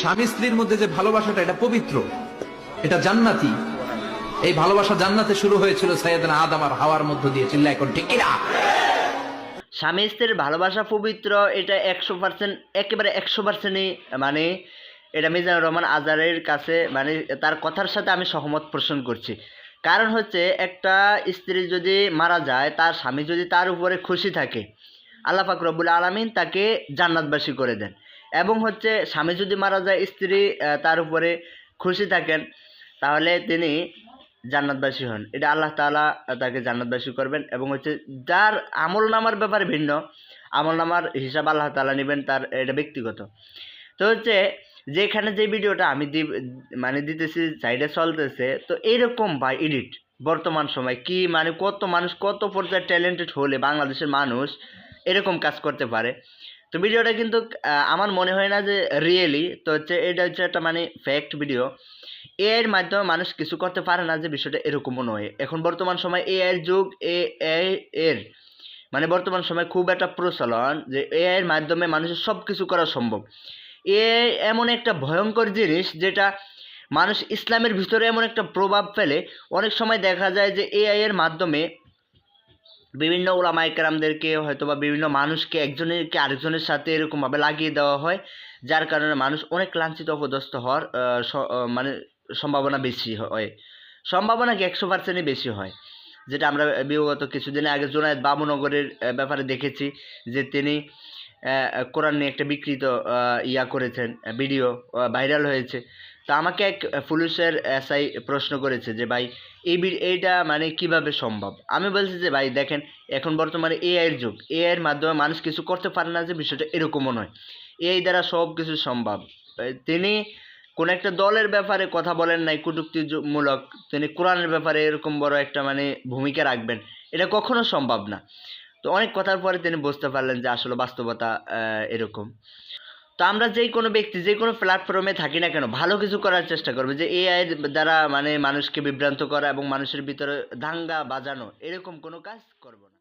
স্বামী স্ত্রীর মধ্যে যে ভালোবাসাটা, এটা পবিত্র, এটা জান্নাতি। এই ভালোবাসা জান্নাতে শুরু হয়েছিল সৈয়দনা আদম আর হাওয়ার মধ্য দিয়ে চিল্লা এখন ঠিক কিনা? স্বামী স্ত্রীর ভালোবাসা পবিত্র, এটা একশো পার্সেন্ট একেবারে একশো পার্সেন্টই মানে এটা মিজানুর রহমান আজারের কাছে মানে তার কথার সাথে আমি সহমত পোষণ করছি। কারণ হচ্ছে, একটা স্ত্রী যদি মারা যায়, তার স্বামী যদি তার উপরে খুশি থাকে, আল্লাহ পাক রব্বুল আলমিন তাকে জান্নাতবাসী করে দেন। এবং হচ্ছে স্বামী যদি মারা যায়, স্ত্রী তার উপরে খুশি থাকেন, তাহলে তিনি জান্নাতবাসী হন। এটা আল্লাহ তাআলা তাকে জান্নাতবাসী করবেন এবং হচ্ছে যার আমল নামার ব্যাপারে ভিন্ন, আমল নামার হিসাব আল্লাহ তাআলা নেবেন, তার এটা ব্যক্তিগত। তো হচ্ছে যেখানে যে ভিডিওটা আমি দি মানে দিতেছি সাইডে চলতেছে, তো এরকম বা এডিট বর্তমান সময় কি মানে কত মানুষ, কত পর্যায়ে ট্যালেন্টেড হলে বাংলাদেশের মানুষ এরকম কাজ করতে পারে? তো ভিডিওটা কিন্তু আমার মনে হয় না যে রিয়েলি তো হচ্ছে এটা হচ্ছে একটা মানে ফ্যাক্ট ভিডিও এর মাধ্যমে মানুষ কিছু করতে পারে না যে বিষয়টা এরকমও নয়। এখন বর্তমান সময় এ এর যুগ এ এর মানে বর্তমান সময় খুব একটা প্রচলন যে এ এর মাধ্যমে মানুষের সব কিছু করা সম্ভব। এ এমন একটা ভয়ঙ্কর জিনিস যেটা মানুষ ইসলামের ভিতরে এমন একটা প্রভাব ফেলে। অনেক সময় দেখা যায় যে এআই এর মাধ্যমে বিভিন্ন ওলামাই কেরামদেরকে হয়তো বা বিভিন্ন মানুষকে একজনেরকে আরেকজনের সাথে এরকমভাবে লাগিয়ে দেওয়া হয়, যার কারণে মানুষ অনেক লাঞ্ছিত, অপদস্থ হওয়ার মানে সম্ভাবনা বেশি হয়। সম্ভাবনা কি একশো পার্সেন্টই বেশি হয়। যেটা আমরা বিগত কিছুদিন আগে জোনায়েদ বাবুনগরের ব্যাপারে দেখেছি যে তিনি কোরআন নিয়ে একটা বিকৃত ইয়া করেছেন, ভিডিও ভাইরাল হয়েছে। তো আমাকে এক পুলিশের এসআই প্রশ্ন করেছে যে, ভাই, এই এইটা মানে কীভাবে সম্ভব? আমি বলছি যে, ভাই, দেখেন, এখন বর্তমানে এআইয়ের যুগ। এআইয়ের মাধ্যমে মানুষ কিছু করতে পারে না যে, বিষয়টা এরকমও নয়। এআই দ্বারা সব কিছু সম্ভব তিনি কোনো একটা দলের ব্যাপারে কথা বলেন নাই কটুক্তিমূলক তিনি কোরআনের ব্যাপারে এরকম বড় একটা মানে ভূমিকা রাখবেন। এটা কখনো সম্ভব না। তো অনেক কথার পরে তিনি বুঝতে পারলেন যে, আসলে বাস্তবতা এরকম। তো আমরা যেই কোনো ব্যক্তি যে কোনো প্ল্যাটফর্মে থাকি না কেন, ভালো কিছু করার চেষ্টা করবে যে এআই দ্বারা মানে মানুষকে বিভ্রান্ত করা এবং মানুষের ভিতরে দাঙ্গা বাজানো, এরকম কোনো কাজ করব না।